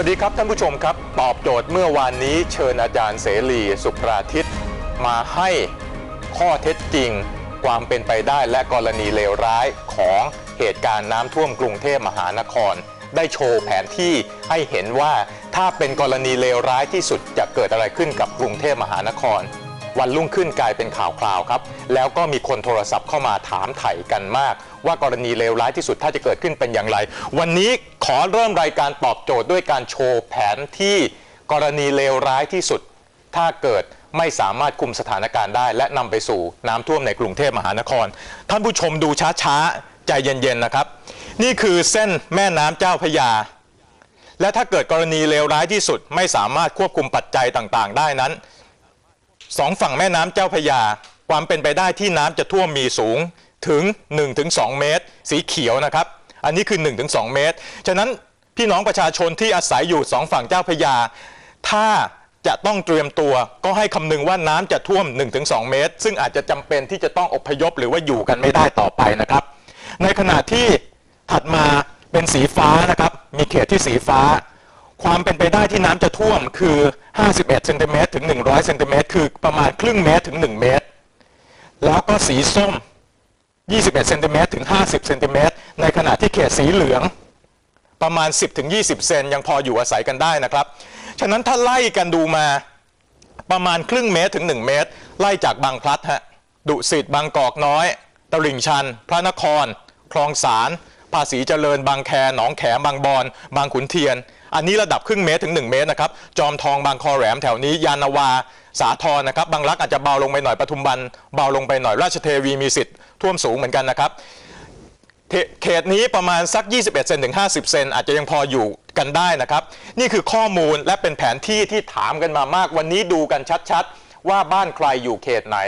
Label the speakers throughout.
Speaker 1: วัสดีครับท่านผู้ชมครับ ตอบโจทย์เมื่อวานนี้เชิญอาจารย์เสรีสุภราทิตมาให้ข้อเท็จจริง ความเป็นไปได้และกรณีเลวร้ายของเหตุการณ์น้ำท่วมกรุงเทพมหานคร ได้โชว์แผนที่ให้เห็นว่าถ้าเป็นกรณีเลวร้ายที่สุดจะเกิดอะไรขึ้นกับกรุงเทพมหานคร วันรุ่งขึ้นกลายเป็นข่าวคราวครับ แล้วก็มีคนโทรศัพท์เข้ามาถามไถ่กันมาก ว่ากรณีเลวร้ายที่สุดถ้าจะเกิดขึ้นเป็นอย่างไร วันนี้ขอเริ่มรายการตอบโจทย์ด้วยการโชว์แผนที่กรณีเลวร้ายที่สุด ถ้าเกิดไม่สามารถคุมสถานการณ์ได้ และนำไปสู่น้ำท่วมในกรุงเทพมหานคร ท่านผู้ชมดูช้าๆใจเย็นๆนะครับ นี่คือเส้นแม่น้ำเจ้าพยา และถ้าเกิดกรณีเลวร้ายที่สุดไม่สามารถควบคุมปัจจัยต่างๆ ได้นั้น สองฝั่งแม่น้ำเจ้าพยา ความเป็นไปได้ที่น้ำจะท่วมมีสูงถึง 1-2 เมตร สีเขียวนะครับ อันนี้คือ 1-2 เมตร ฉะนั้นพี่น้องประชาชนที่อาศัยอยู่สองฝั่งเจ้าพยา ถ้าจะต้องเตรียมตัวก็ให้คำนึงว่าน้ำจะท่วม 1-2 เมตร ซึ่งอาจจะจำเป็นที่จะต้องอพยพหรือว่าอยู่กันไม่ได้ต่อไปนะครับ ในขณะที่ถัดมาเป็นสีฟ้านะครับ มีเขตที่สีฟ้า ความเป็นไปได้ที่น้ำจะท่วมคือ 51เซนติเมตรถึง 100เซนติเมตรคือประมาณครึ่งเมตรถึง 1 เมตร แล้วก็สีส้ม 21เซนติเมตรถึง 50เซนติเมตรในขณะที่เขตสีเหลือง ประมาณ 10ถึง20 เซนยังพออยู่อาศัยกันได้นะครับ ฉะนั้นถ้าไล่กันดูมาประมาณครึ่งเมตรถึง 1 เมตร ไล่จากบางพลัดฮะดุสิตบางกอกน้อย ตลิ่งชัน พระนคร คลองสารภาษีเจริญบางแคหนองแขมบางบอน บางขุนเทียน อันนี้ระดับครึ่งเมตรถึง 1 เมตรนะครับ จอมทองบางคอแหลมแถวนี้ ยานาวา สาทรนะครับ บางรักอาจจะเบาลงไปหน่อยปทุมวันเบาลงไปหน่อยราชเทวีมีสิทธิ์ท่วมสูงเหมือนกันนะครับ เขตนี้ประมาณสัก 21 เซนถึง 50 เซนอาจจะยังพออยู่กันได้นะครับ นี่คือข้อมูลและเป็นแผนที่ที่ถามกันมามาก วันนี้ดูกันชัดๆ ว่าบ้านใครอยู่เขตไหน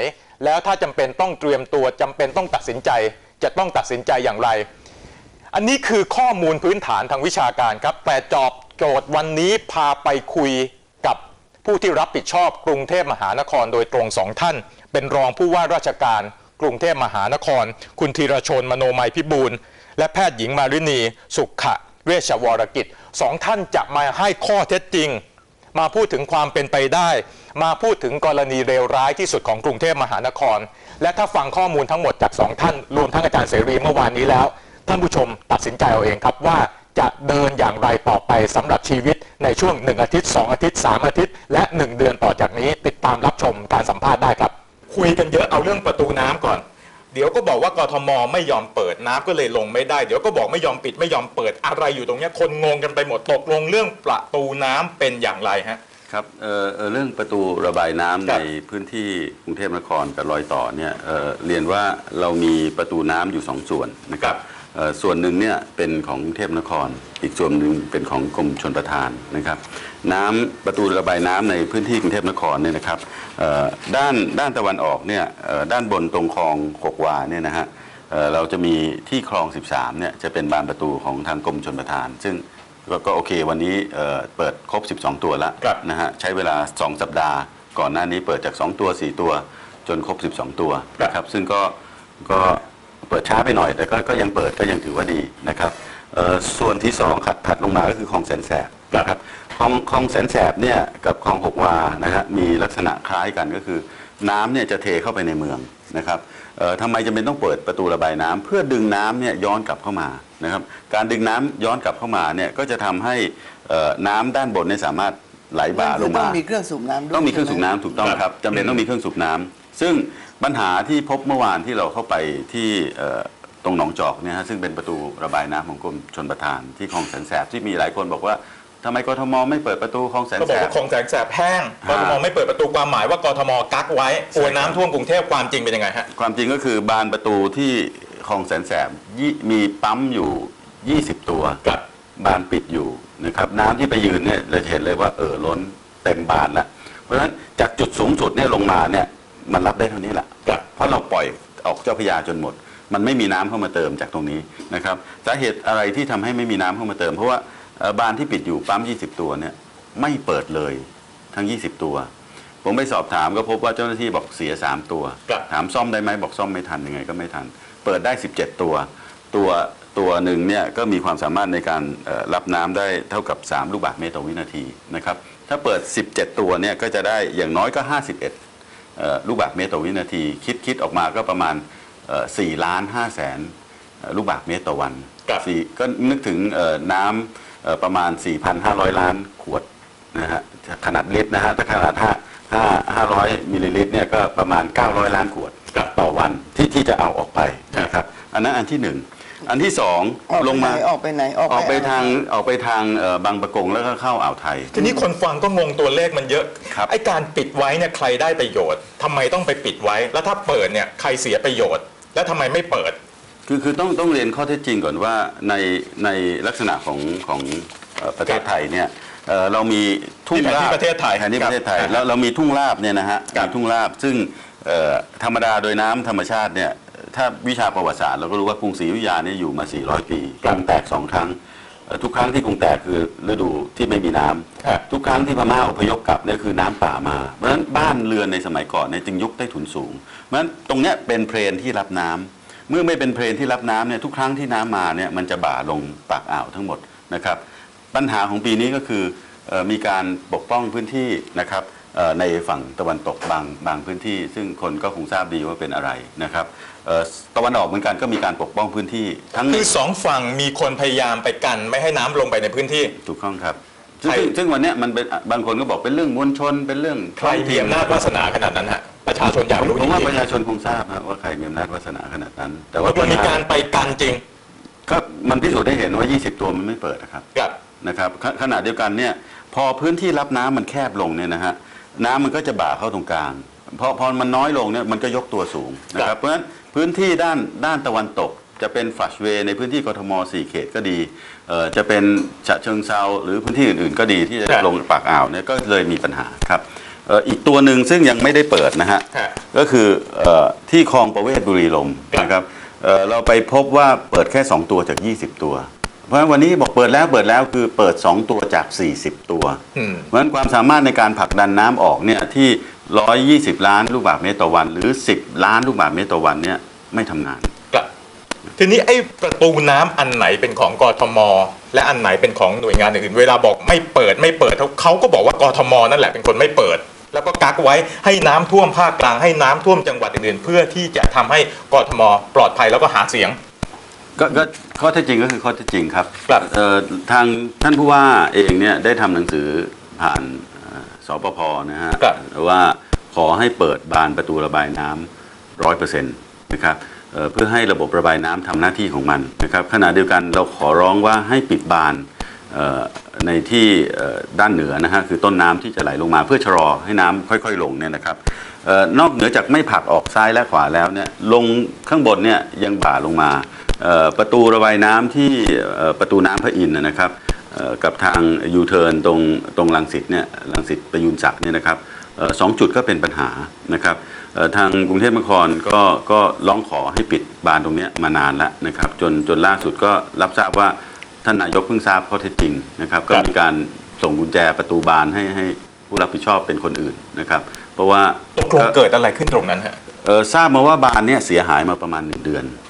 Speaker 1: แล้วถ้าจำเป็นต้องเตรียมตัวจำเป็นต้องตัดสินใจ จะต้องตัดสินใจอย่างไร อันนี้คือข้อมูลพื้นฐานทางวิชาการครับแต่จอบ โจทย์วันนี้พาไปคุยกับผู้ที่รับผิดชอบกรุงเทพมหานครโดยตรงสองท่าน เป็นรองผู้ว่าราชการกรุงเทพมหานคร คุณธีรชนมโนมัยพิบูลและแพทย์หญิงมารินี สุขะเวชวรกิจสองท่านจะมาให้ข้อเท็จจริง มาพูดถึงความเป็นไปได้ มาพูดถึงกรณีเลวร้ายที่สุดของกรุงเทพมหานคร และถ้าฟังข้อมูลทั้งหมดจากสองท่าน รวมทั้งอาจารย์เสรีเมื่อวานนี้แล้ว ท่านผู้ชมตัดสินใจเอาเองครับว่า จะเดินอย่างไรต่อไปสำหรับชีวิตในช่วง 1 อาทิตย์ 2 อาทิตย์ 3 อาทิตย์ และ 1 เดือนต่อจากนี้ติดตามรับชมการสัมภาษณ์ได้ครับ คุยกันเยอะเอาเรื่องประตูน้ำก่อน เดี๋ยวก็บอกว่ากทมไม่ยอมเปิดน้ำก็เลยลงไม่ได้ เดี๋ยวก็บอกไม่ยอมปิดไม่ยอมเปิดอะไรอยู่ตรงเนี้ยคนงงกันไปหมดตกลงเรื่องประตูน้ำเป็นอย่างไรฮะ
Speaker 2: ครับเอ่อเอ่อเรื่องประตูระบายน้ำ
Speaker 1: ครั
Speaker 2: ใน
Speaker 1: บ
Speaker 2: พื้นที่กรุงเทพนครกับรอยต่อเนี่ยเอ่อเรียนว่าเรามีประตูน้ำอยู่สองส่วนนะครับเอ่อ ส่วนหนึ่งเนี่ยเป็นของกรุงเทพนคร อีกส่วนหนึ่งเป็นของกรมชนประทานนะครับ น้ำประตูระบายน้ำในพื้นที่กรุงเทพนครเนี่ยนะครับเอ่อด้านด้านตะวันออกเนี่ยเอ่อด้านบนตรงคลองหกวาเนี่ยนะฮะเอ่อเราจะมีที่คลอง 13เนี่ยจะเป็นบานประตูของทางกรมชนประทาน ซึ่งก็ก็โอเควันนี้เอ่อเปิดครบ 12 ตัวแล้ว
Speaker 1: ครับ
Speaker 2: นะฮะใช้เวลา 2 สัปดาห์ ก่อนหน้านี้เปิดจาก 2 ตัว 4 ตัวจนครบ 12 ตัวนะครับซึ่งก็ก็ เปิดช้าไปหน่อย แต่ก็ก็ยังเปิดก็ยังถือว่าดีนะครับเอ่อส่วนที่2ขัดถัดลงมาก็คือคลองแสนแสบนะครับคลองคลองแสนแสบเนี่ยกับคลองหกวานะฮะมีลักษณะคล้ายกันก็คือน้ำเนี่ยจะเทเข้าไปในเมืองนะครับเอ่อทำไมจำเป็นต้องเปิดประตูระบายน้ำเพื่อดึงน้ำเนี่ยย้อนกลับเข้ามานะครับการดึงน้ำย้อนกลับเข้ามาเนี่ยก็จะทำให้เอ่อน้ำด้านบนเนี่ยสามารถไหลบ่าลง
Speaker 3: ต้อ
Speaker 2: มา
Speaker 3: งมีเครื่องสูบน้ำด้วย
Speaker 2: ต้องมีเครื่องสูบน้ำถูกต้อง
Speaker 1: ครับ
Speaker 2: ครับจำเป็นต้องมีเครื่องสูบน้ำซึ่ง ปัญหาที่พบเมื่อวานที่เราเข้าไปที่เอ่อตรงหนองจอกเนี่ยฮะซึ่งเป็นประตูระบายน้ำของกรมชนประทานที่คลองแสนแสบที่มีหลายคนบอกว่าทำไมกทมไม่เปิดประตูคลองแสน
Speaker 1: ก็บ
Speaker 2: แส
Speaker 1: อก
Speaker 2: บ
Speaker 1: ว่าคลองแสนแสบแห้งกทมไม่เปิดประตูความหมายว่ากทมกักไว้กลัวน้ำท่วมกรุงเทพความจริงเป็นยังไงฮะ
Speaker 2: ความจริงก็คือบานประตูที่คลองแสนแสบยี่มีปั๊มอยู่ 20 ตัว
Speaker 1: ครับ
Speaker 2: บานปิดอยู่นะครับน้ำที่ไปยืนเนี่ยเราจะเห็นเลยว่าเออล้นเต็มบานแล้วเพราะฉะนั้นจากจุดสูงสุดเนี่ยลงมาเนี่ย มันรับได้เท่านี้แหละ
Speaker 1: ครับ
Speaker 2: เพราะเราปล่อยออกเจ้าพระยาจนหมด มันไม่มีน้ำเข้ามาเติมจากตรงนี้นะครับสาเหตุอะไรที่ทำให้ไม่มีน้ำเข้ามาเติม เพราะว่าเอ่อบานที่ปิดอยู่ปั๊ม 20 ตัวเนี่ยไม่เปิดเลยทั้ง 20 ตัว ผมไปสอบถามก็พบว่าเจ้าหน้าที่บอกเสีย 3 ตัว
Speaker 1: ครับ
Speaker 2: ถามซ่อมได้ไหมบอกซ่อมไม่ทันยังไงก็ไม่ทัน เปิดได้ 17 ตัว ตัวตัวหนึ่งเนี่ยก็มีความสามารถในการเอ่อรับน้ำได้เท่ากับ 3 ลูกบาศก์เมตรต่อวินาทีนะครับถ้าเปิด 17 ตัวเนี่ยก็จะได้อย่างน้อยก็ 51เอ่อ ลูกบาศก์เมตรต่อวินาที คิดคิดออกมาก็ประมาณเอ่อ4ล้าน5แสนเอ่อลูกบาศก์เมตรต่อวัน
Speaker 1: ครับ
Speaker 2: สี่ก็นึกถึงเอ่อน้ำเอ่อประมาณ 4,500 ล้านขวดนะฮะขนาดลิตรนะฮะถ้าขนาด5 5 500มิลลิลิตรเนี่ยก็ประมาณ 900 ล้านขวด
Speaker 1: ครับ
Speaker 2: ต่อวันที่ที่จะเอาออกไปนะครับอันนั้นอันที่หนึ่ง อันที่สอง
Speaker 3: ออกไป
Speaker 2: ลงมา
Speaker 3: ไหนออกไปไหนออก
Speaker 2: ออกไป
Speaker 3: อะไร
Speaker 2: ทางออกไปทางเอ่อบางประกงแล้วก็เข้าอ่าวไทย
Speaker 1: ทีนี้คนฟังก็งงตัวเลขมันเยอะ
Speaker 2: ครับ
Speaker 1: ไอ้การปิดไว้เนี่ยใครได้ประโยชน์ทำไมต้องไปปิดไว้ แล้วถ้าเปิดเนี่ยใครเสียประโยชน์ แล้วทำไมไม่เปิด
Speaker 2: คือคือต้องต้องเรียนข้อเท็จจริงก่อนว่าในในลักษณะของของเอ่อประเทศไทยเนี่ยเอ่อเรามีทุ่ง
Speaker 1: ที่แผนที่
Speaker 2: ราบ
Speaker 1: ประเทศไทย
Speaker 2: แผนที่ประเทศไทย
Speaker 1: ครับ
Speaker 2: แล้วเรามีทุ่งราบเนี่ยนะฮะ
Speaker 1: ครับ
Speaker 2: มีทุ่งราบซึ่งเอ่อธรรมดาโดยน้ำธรรมชาติเนี่ย ถ้าวิชาประวัติศาสตร์เราก็รู้ว่ากรุงศรีอยุธยาเนี่ยอยู่มา 400 ปีกรุงแตกสองครั้งเอ่อทุกครั้งที่กรุงแตกคือฤดูที่ไม่มีน้ำ
Speaker 1: ครับ
Speaker 2: ทุกครั้งที่พม่าอพยพกลับเนี่ยคือน้ำป่ามา เพราะฉะนั้นบ้านเรือนในสมัยก่อนเนี่ยจึงยกใต้ถุนสูง เพราะฉะนั้นตรงเนี้ยเป็นเพลนที่รับน้ำเมื่อไม่เป็นเพลนที่รับน้ำเนี่ยทุกครั้งที่น้ำมาเนี่ยมันจะบ่าลงปากอ่าวทั้งหมดนะครับ ปัญหาของปีนี้ก็คือเอ่อมีการปกป้องพื้นที่นะครับเอ่อ ในฝั่งตะวันตกบางบางพื้นที่ ซึ่งคนก็คงทราบดีว่าเป็นอะไรนะครับเอ่อตะวันออกเหมือนกันก็มีการปกป้องพื้นที่ ทั้ง
Speaker 1: คือสองฝั่งมีคนพยายามไปกัน ไม่ให้น้ำลงไปในพื้นที่
Speaker 2: ถูกต้องครับซึ่ง
Speaker 1: ใคร
Speaker 2: ซึ่งซึ่งวันเนี้ยมันเป็นบางคนก็บอกเป็นเรื่องมวลชนเป็นเรื่อง
Speaker 1: ใครมีอำนาจวาสนาขนาดนั้นฮะประชาชนอยากรู้
Speaker 2: ผมว่า
Speaker 1: จ
Speaker 2: ป
Speaker 1: ริง
Speaker 2: ระชาชนคงทราบนะว่าใครมีอำนาจวาสนาขนาดนั้น แต่
Speaker 1: ๆ
Speaker 2: ว่า
Speaker 1: ว่ามีการไปกันจริง
Speaker 2: ก็มันพิสูจน์ได้เห็นว่า 20 ตัวมันไม่เปิดนะครับ
Speaker 1: กับ
Speaker 2: นะครับขขณะเดียวกันเนี่ยพอพื้นที่รับน้ำมันแคบลงเนี่ยนะฮะ น้ำมันก็จะบ่าเข้าตรงกลางพอพอมันน้อยลงเนี่ยมันก็ยกตัวสูงนะค
Speaker 1: ครั
Speaker 2: รับบเพราะฉะนั้นพื้นที่ด้านด้านตะวันตกจะเป็นฟัชเวย์ในพื้นที่กทม 4 เขตก็ดีเอ่อจะเป็นฉะเชิงเซาหรือพื้นที่อื่น ๆ ก็ดีที่จะลงปากอ่าวเนี่ยก็เลยมีปัญหาครับเอ่ออีกตัวหนึ่งซึ่งยังไม่ได้เปิดนะฮะ
Speaker 1: ฮะ
Speaker 2: ก็คือเออที่คลองประเวศบุรีลมย์
Speaker 1: ครับ
Speaker 2: นะครับเอ่อเราไปพบว่าเปิดแค่ 2 ตัวจาก 20 ตัว เพราะฉะนั้นวันนี้บอกเปิดแล้วเปิดแล้วคือเปิด 2 ตัวจาก 40 ตัว
Speaker 1: อืม
Speaker 2: เพราะฉะนั้นความสามารถในการผลักดันน้ำออกเนี่ยที่ 120 ล้านลูกบาศก์เมตรต่อวัน หรือ 10 ล้านลูกบาศก์เมตรต่อวันเนี่ยไม่ทำงาน
Speaker 1: ครับทีนี้ไอ้ประตูน้ำอันไหนเป็นของกทม และอันไหนเป็นของหน่วยงานอื่นเวลาบอกไม่เปิดไม่เปิดเขาเขาก็บอกว่ากทมนั่นแหละเป็นคนไม่เปิด แล้วก็กักไว้ให้น้ำท่วมภาคกลางให้น้ำท่วมจังหวัดอื่นๆ เพื่อที่จะทำให้กทม ปลอดภัยแล้วก็หาเสียง
Speaker 2: ก็ก็ข้อเท็จจริงก็คือข้อเท็จจริงครับ
Speaker 1: ครับ
Speaker 2: เอ่อทางท่านผู้ว่าเองเนี่ยได้ทำหนังสือผ่านเอ่อสปพนะฮะ
Speaker 1: ครับ
Speaker 2: ว่าขอให้เปิดบานประตูระบายน้ำร้อยเปอร์เซ็นต์นะครับเอ่อเพื่อให้ระบบระบายน้ำทำหน้าที่ของมันนะครับขณะเดียวกันเราขอร้องว่าให้ปิดบานเอ่อในที่เอ่อด้านเหนือนะฮะคือต้นน้ำที่จะไหลลงมาเพื่อชะลอให้น้ำค่อยๆลงเนี่ยนะครับเอ่อนอกเหนือจากไม่ผลักออกซ้ายและขวาแล้วเนี่ยลงข้างบนเนี่ยยังบ่าลงมาเอ่อ ประตูระบายน้ำที่เอ่อประตูน้ำพระอินทร์นะครับเอ่อกับทางยูเทิร์นตรงตรงลังสิตเนี่ยลังสิตประยุนศักดิ์เนี่ยนะครับเอ่อสองจุดก็เป็นปัญหานะครับเอ่อทางกรุงเทพมหานครก็ก็ร้องขอให้ปิดบานตรงเนี้ยมานานแล้วนะครับจนจนล่าสุดก็รับทราบว่าท่านนายกเพิ่งทราบข้อเท็จจริงนะครับก็มีการส่งกุญแจประตูบานให้ให้ผู้รับผิดชอบเป็นคนอื่นนะครับเพราะว่า
Speaker 1: ตกลงเกิดอะไรขึ้นตรงนั้นฮะ
Speaker 2: เอ่อทราบมาว่าบานเนี่ยเสียหายมาประมาณหนึ่งเดือน
Speaker 1: ครับ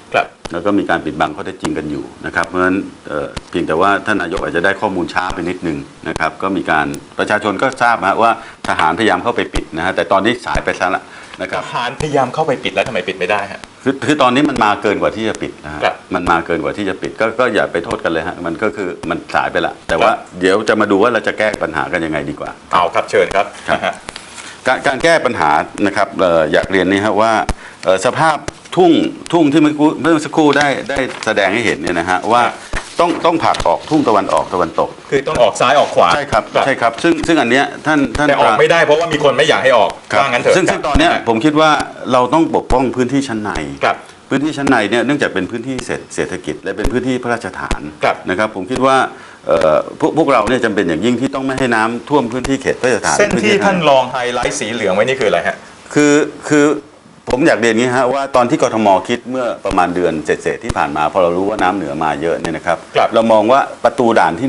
Speaker 2: แล้วก็มีการปิดบังข้อเท็จจริงกันอยู่นะครับ เพราะฉะนั้นเอ่อเพียงแต่ว่าท่านนายกอาจจะได้ข้อมูลช้าไปนิดนึงนะครับ ก็มีการประชาชนก็ทราบนะฮะว่าทหารพยายามเข้าไปปิดนะฮะแต่ตอนนี้สายไปซะละนะค
Speaker 1: ท
Speaker 2: รับ
Speaker 1: หารพยายามเข้าไปปิดแล้วทำไมปิดไม่ได้ฮะ
Speaker 2: คือคือตอนนี้มันมาเกินกว่าที่จะปิดนะฮะ
Speaker 1: ครับ
Speaker 2: มันมาเกินกว่าที่จะปิด ก็ก็อย่าไปโทษกันเลยฮะมันก็คือมันสายไปละ แต่ว่า
Speaker 1: ครับ
Speaker 2: เดี๋ยวจะมาดูว่าเราจะแก้ปัญหากันยังไงดีกว่า
Speaker 1: เอาครับเชิญครับ
Speaker 2: ครับ
Speaker 1: นะฮะ
Speaker 2: การการแก้ปัญหานะครับเอ่ออยากเรียนนี่ครับว่าเอ่อสภาพ ทุ่งทุ่งที่เมื่อกี้เมื่อสักครู่ได้ได้แสดงให้เห็นเนี่ยนะฮะว่าต้องต้องผลักออกทุ่งตะวันออกตะวันตก
Speaker 1: คือต้องออกซ้ายออกขวา
Speaker 2: ใช่ครับใช่ครับซึ่งซึ่งอันเนี้ยท่านท่าน
Speaker 1: แต่ออกไม่ได้เพราะว่ามีคนไม่อยากให้ออก
Speaker 2: ครับ
Speaker 1: ว่างั้นเถอะ
Speaker 2: ซึ่งซึ่งตอนเนี้ยผมคิดว่าเราต้องปกป้องพื้นที่ชั้นใน
Speaker 1: ครับ
Speaker 2: พื้นที่ชั้นในเนี่ยเนื่องจากเป็นพื้นที่เศรษฐเศรษฐกิจ และเป็นพื้นที่พระราชฐาน
Speaker 1: ครับ
Speaker 2: นะครับ ผมคิดว่าเอ่อพวกพวกเราเนี่ยจำเป็นอย่างยิ่งที่ต้องไม่ให้น้ำท่วมพื้นที่เขตพระราชฐาน
Speaker 1: เส้น
Speaker 2: พื้
Speaker 1: ที่
Speaker 2: ให้
Speaker 1: ท่านลองไฮไลท์สีเหลืองไว้นี่คืออะไรฮะ
Speaker 2: คือคือ ผมอยากเรียนอย่างนี้ฮะว่าตอนที่กทมคิดเมื่อประมาณเดือนเศษๆที่ผ่านมาพอเรารู้ว่าน้ำเหนือมาเยอะเนี่ยนะครับ
Speaker 1: ครับ
Speaker 2: เรามองว่าประตูด่านที่